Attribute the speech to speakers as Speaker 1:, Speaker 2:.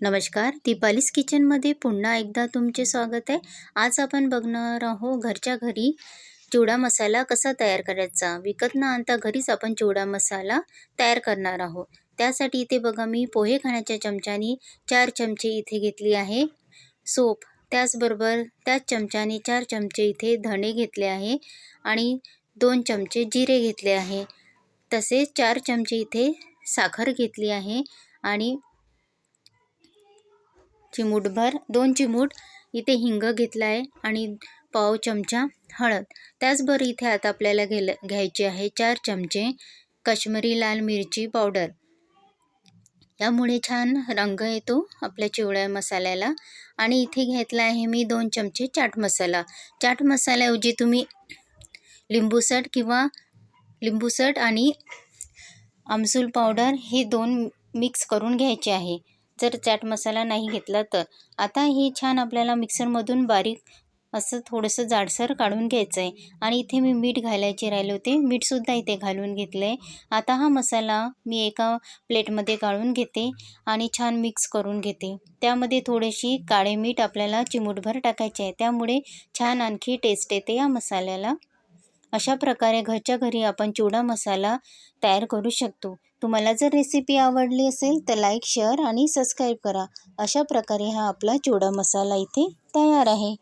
Speaker 1: नमस्कार दीपालीस किचनमध्ये पुन्हा एकदा तुमचे स्वागत आहे. आज आपण बघणार आहोत घरच्या घरी चिवडा मसाला कसा तयार करायचा? विकत न आणता घरीच आपण चिवडा मसाला तयार करणार आहोत. त्यासाठी इथे बघा मी पोहे खाण्याच्या चमच्यानी चार चमचे इथे घेतली आहे. सोप त्याचबरोबर त्याच चमच्याने चार चमचे इथे धणे घेतले आहे आणि दोन चमचे जिरे घेतले आहे. तसेच चार चमचे इथे साखर घेतली आहे आणि चिमूटभर दोन चिमूट इथे हिंग घेतला आहे आणि पाव चमचा हळद. त्याचबरोबर इथे आता आपल्याला घेल घ्यायचे आहे चार चमचे काश्मीरी लाल मिरची पावडर. यामुळे छान रंग येतो आपल्या चिवळ्या मसाल्याला. आणि इथे घेतला आहे मी दोन चमचे चाट मसाला. चाट मसाल्याऐवजी तुम्ही लिंबूसट किंवा लिंबूसट आणि आमसूल पावडर हे दोन मिक्स करून घ्यायचे आहे. जर चाट मसाला नाही घेतला तर. आता हे छान आपल्याला मिक्सरमधून बारीक असं थोडंसं जाडसर काढून घ्यायचं आहे आणि इथे मी मीठ घालायचे राहिले होते. मीठसुद्धा इथे घालून घेतलं आहे आता हा मसाला मी एका प्लेटमध्ये काढून घेते आणि छान मिक्स करून घेते. त्यामध्ये थोडीशी काळे मीठ आपल्याला चिमूटभर टाकायचे आहे. त्यामुळे छान आणखी टेस्ट येते या मसाल्याला. अशा प्रकारे घरच्या घरी आपण चिवडा मसाला तयार करू शकतो. तुम्हाला जर रेसिपी आवडली असेल तर लाईक शेअर आणि सबस्क्राईब करा. अशा प्रकारे हा आपला चिवडा मसाला इथे तयार आहे.